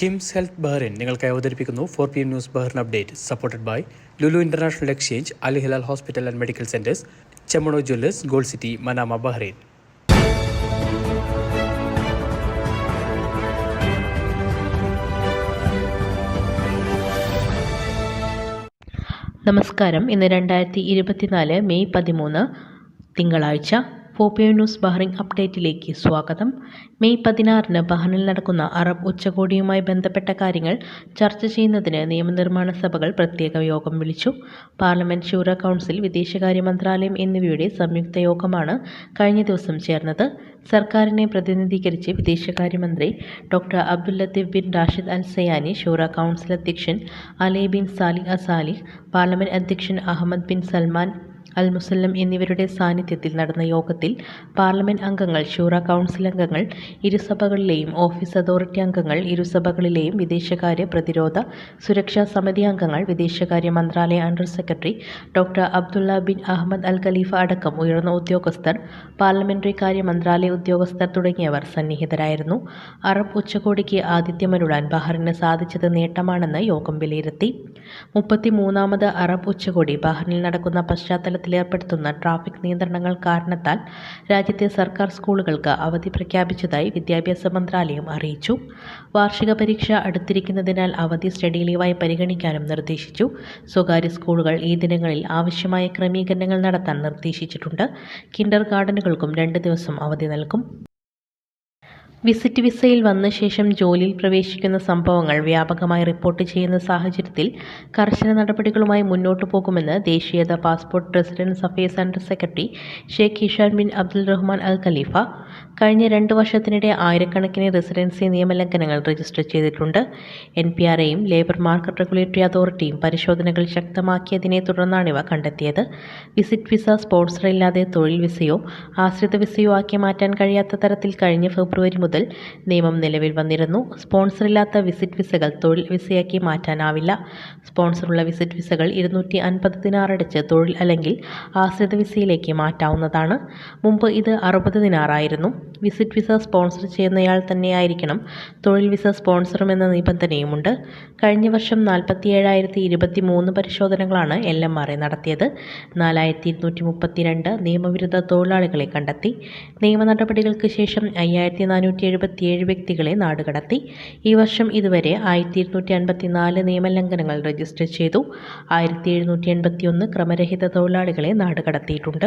KIMS health Bahrain നിങ്ങൾക്കായി അവതരിപ്പിക്കുന്നു four P M news Bahrain update supported by Lulu international exchange Al hospital and medical centres Chemmanur jewellers gold city Manama Bahrain നമസ്കാരം. ഇന്ന് രണ്ടായിരത്തി ഇരുപത്തിനാല് May പതിമൂന്ന് തിങ്കളാഴ്ച. ഫോപ്പിയോ ന്യൂസ് ബഹ്റിൻ അപ്ഡേറ്റിലേക്ക് സ്വാഗതം. മെയ് പതിനാറിന് ബഹ്റിനിൽ നടക്കുന്ന അറബ് ഉച്ചകോടിയുമായി ബന്ധപ്പെട്ട കാര്യങ്ങൾ ചർച്ച ചെയ്യുന്നതിന് നിയമനിർമ്മാണ സഭകൾ പ്രത്യേക യോഗം വിളിച്ചു. പാർലമെന്റ് ഷൂറ കൗൺസിൽ വിദേശകാര്യ മന്ത്രാലയം എന്നിവയുടെ സംയുക്ത യോഗമാണ് കഴിഞ്ഞ ദിവസം ചേർന്നത്. സർക്കാരിനെ പ്രതിനിധീകരിച്ച് വിദേശകാര്യമന്ത്രി doctor Abdul Latif bin Rashid Al Zayani Shura council അധ്യക്ഷൻ Ali bin Salih Asalih parliament അധ്യക്ഷൻ Ahmed bin Salman Al Musallam എന്നിവരുടെ സാന്നിധ്യത്തിൽ നടന്ന യോഗത്തിൽ പാർലമെന്റ് അംഗങ്ങൾ ഷൂറ കൗൺസിൽ അംഗങ്ങൾ ഇരുസഭകളിലെയും ഓഫീസ് അതോറിറ്റി അംഗങ്ങൾ ഇരുസഭകളിലെയും വിദേശകാര്യ പ്രതിരോധ സുരക്ഷാ സമിതി അംഗങ്ങൾ വിദേശകാര്യ മന്ത്രാലയ under secretary doctor Abdulla bin Ahmed Al Khalifa അടക്കം ഉയർന്ന ഉദ്യോഗസ്ഥർ പാർലമെന്ററി കാര്യ മന്ത്രാലയ ഉദ്യോഗസ്ഥർ തുടങ്ങിയവർ സന്നിഹിതരായിരുന്നു. അറബ് ഉച്ചകോടിക്ക് ആതിഥ്യമരുളാൻ ബഹ്റിന് സാധിച്ചത് നേട്ടമാണെന്ന് യോഗം വിലയിരുത്തി. മുപ്പത്തിമൂന്നാമത് അറബ് ഉച്ചകോടി ബഹ്റിനിൽ നടക്കുന്ന പശ്ചാത്തലത്തിൽ ഏർപ്പെടുത്തുന്ന ട്രാഫിക് നിയന്ത്രണങ്ങൾ കാരണത്താൽ രാജ്യത്തെ സർക്കാർ സ്കൂളുകൾക്ക് അവധി പ്രഖ്യാപിച്ചതായി വിദ്യാഭ്യാസ മന്ത്രാലയം അറിയിച്ചു. വാർഷിക പരീക്ഷ അടുത്തിരിക്കുന്നതിനാൽ അവധി സ്റ്റഡി ലീവായി പരിഗണിക്കാനും നിർദ്ദേശിച്ചു. സ്വകാര്യ സ്കൂളുകൾ ഈ ദിനങ്ങളിൽ ആവശ്യമായ ക്രമീകരണങ്ങൾ നടത്താൻ നിർദ്ദേശിച്ചിട്ടുണ്ട്. കിൻഡർ ഗാർഡനുകൾക്കും രണ്ട് ദിവസം അവധി നൽകും. വിസിറ്റ് വിസയിൽ വന്ന ശേഷം ജോലിയിൽ പ്രവേശിക്കുന്ന സംഭവങ്ങൾ വ്യാപകമായി റിപ്പോർട്ട് ചെയ്യുന്ന സാഹചര്യത്തിൽ കർശന നടപടികളുമായി മുന്നോട്ടു പോകുമെന്ന് ദേശീയത passport residence affairs under secretary Sheikh Hisham bin Abdul Rahman Al Khalifa കഴിഞ്ഞ രണ്ട് വർഷത്തിനിടെ ആയിരക്കണക്കിന് റെസിഡൻസി നിയമലംഘനങ്ങൾ രജിസ്റ്റർ ചെയ്തിട്ടുണ്ട്. എൻ പി ആർഎയും ലേബർ മാർക്കറ്റ് റെഗുലേറ്ററി അതോറിറ്റിയും പരിശോധനകൾ ശക്തമാക്കിയതിനെ തുടർന്നാണിവ കണ്ടെത്തിയത്. വിസിറ്റ് വിസ സ്പോൺസർ ഇല്ലാതെ തൊഴിൽ വിസയോ ആശ്രിത വിസയോ ആക്കി മാറ്റാൻ കഴിയാത്ത തരത്തിൽ കഴിഞ്ഞ ഫെബ്രുവരി മുതൽ നിയമം നിലവിൽ വന്നിരുന്നു. സ്പോൺസറില്ലാത്ത വിസിറ്റ് വിസകൾ തൊഴിൽ വിസയാക്കി മാറ്റാനാവില്ല. സ്പോൺസറുള്ള വിസിറ്റ് വിസകൾ ഇരുന്നൂറ്റി അൻപത് ദിനാറടച്ച് തൊഴിൽ അല്ലെങ്കിൽ ആശ്രിത വിസയിലേക്ക് മാറ്റാവുന്നതാണ്. മുമ്പ് ഇത് അറുപത് ദിനാറായിരുന്നു. വിസിറ്റ് വിസ സ്പോൺസർ ചെയ്യുന്നയാൾ തന്നെയായിരിക്കണം തൊഴിൽ വിസ സ്പോൺസറും എന്ന നിബന്ധനയുമുണ്ട്. കഴിഞ്ഞ വർഷം നാൽപ്പത്തി ഏഴായിരത്തി ഇരുപത്തി മൂന്ന് പരിശോധനകളാണ് എൽ എം ആർ എ നടത്തിയത്. നാലായിരത്തി ഇരുന്നൂറ്റി മുപ്പത്തിരണ്ട് നിയമവിരുദ്ധ തൊഴിലാളികളെ കണ്ടെത്തി. നിയമ നടപടികൾക്ക് ശേഷം അയ്യായിരത്തി നാനൂറ്റി എഴുപത്തിയേഴ് വ്യക്തികളെ നാടുകടത്തി ഈ വർഷം ഇതുവരെ ആയിരത്തി ഇരുന്നൂറ്റി അൻപത്തി നാല് നിയമലംഘനങ്ങൾ രജിസ്റ്റർ ചെയ്തു. ആയിരത്തി എഴുന്നൂറ്റി എൺപത്തി ഒന്ന് ക്രമരഹിത തൊഴിലാളികളെ നാടുകടത്തിയിട്ടുണ്ട്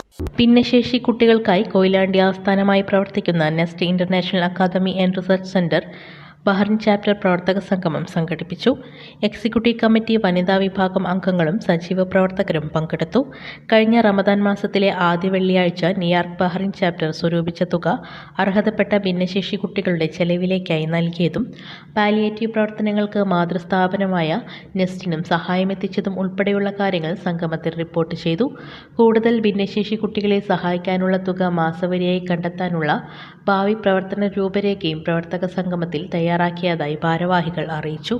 ഭിന്നശേഷി കുട്ടികൾക്കായി കൊയിലാണ്ടി ആസ്ഥാനമായി പ്രവർത്തിക്കുന്ന nest international academy and research centre Bahrain chapter പ്രവർത്തക സംഗമം സംഘടിപ്പിച്ചു. എക്സിക്യൂട്ടീവ് കമ്മിറ്റി വനിതാ വിഭാഗം അംഗങ്ങളും സജീവ പ്രവർത്തകരും പങ്കെടുത്തു. കഴിഞ്ഞ റമദാൻ മാസത്തിലെ ആദ്യ വെള്ളിയാഴ്ച ന്യൂയോർക്ക് ബഹ്റിൻ ചാപ്റ്റർ സ്വരൂപിച്ച തുക അർഹതപ്പെട്ട ഭിന്നശേഷി കുട്ടികളുടെ ചെലവിലേക്കായി നൽകിയതും പാലിയേറ്റീവ് പ്രവർത്തനങ്ങൾക്ക് മാതൃസ്ഥാപനമായ നെസ്റ്റിനും സഹായമെത്തിച്ചതും ഉൾപ്പെടെയുള്ള കാര്യങ്ങൾ സംഗമത്തിൽ റിപ്പോർട്ട് ചെയ്തു. കൂടുതൽ ഭിന്നശേഷി കുട്ടികളെ സഹായിക്കാനുള്ള തുക മാസവരിയായി കണ്ടെത്താനുള്ള ഭാവി പ്രവർത്തന രൂപരേഖയും പ്രവർത്തക സംഗമത്തിൽ തയ്യാറാക്കിയതായി ഭാരവാഹികൾ അറിയിച്ചു.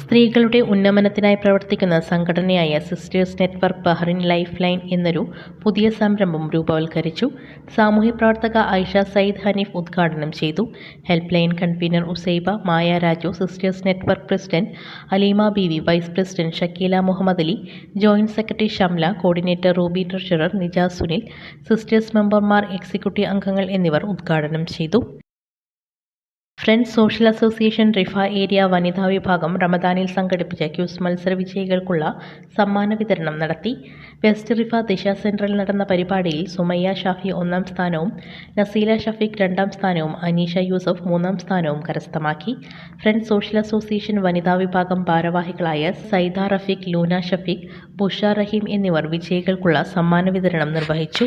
സ്ത്രീകളുടെ ഉന്നമനത്തിനായി പ്രവർത്തിക്കുന്ന സംഘടനയായ sisters network Bahrain life line എന്നൊരു പുതിയ സംരംഭം രൂപവൽക്കരിച്ചു. സാമൂഹ്യ പ്രവർത്തക ഐഷ സയ്യിദ് ഹനീഫ് ഉദ്ഘാടനം ചെയ്തു. Help line convener Usaiba Maya Raju sisters network president Aleema Beevi vice president Shakeela Muhammad Ali joint secretary Shamla coordinator Ruby treasurer Nija Sunil sisters മെമ്പർമാർ എക്സിക്യൂട്ടീവ് അംഗങ്ങൾ എന്നിവർ ഉദ്ഘാടനം ചെയ്തു. Friends social association Riffa area വനിതാ വിഭാഗം റമദാനിൽ സംഘടിപ്പിച്ച quiz മത്സര വിജയികൾക്കുള്ള സമ്മാന വിതരണം നടത്തി. വെസ്റ്റ് റിഫ ദിശ സെന്ററിൽ നടന്ന പരിപാടിയിൽ സുമയ്യ ഷാഫി ഒന്നാം സ്ഥാനവും നസീല ഷഫീഖ് രണ്ടാം സ്ഥാനവും അനീഷ യൂസഫ് മൂന്നാം സ്ഥാനവും കരസ്ഥമാക്കി. ഫ്രണ്ട്സ് സോഷ്യൽ അസോസിയേഷൻ വനിതാ വിഭാഗം ഭാരവാഹികളായ സൈദ റഫീഖ് ലൂന ഷഫീഖ് ബുഷ റഹീം എന്നിവർ വിജയികൾക്കുള്ള സമ്മാന വിതരണം നിർവഹിച്ചു.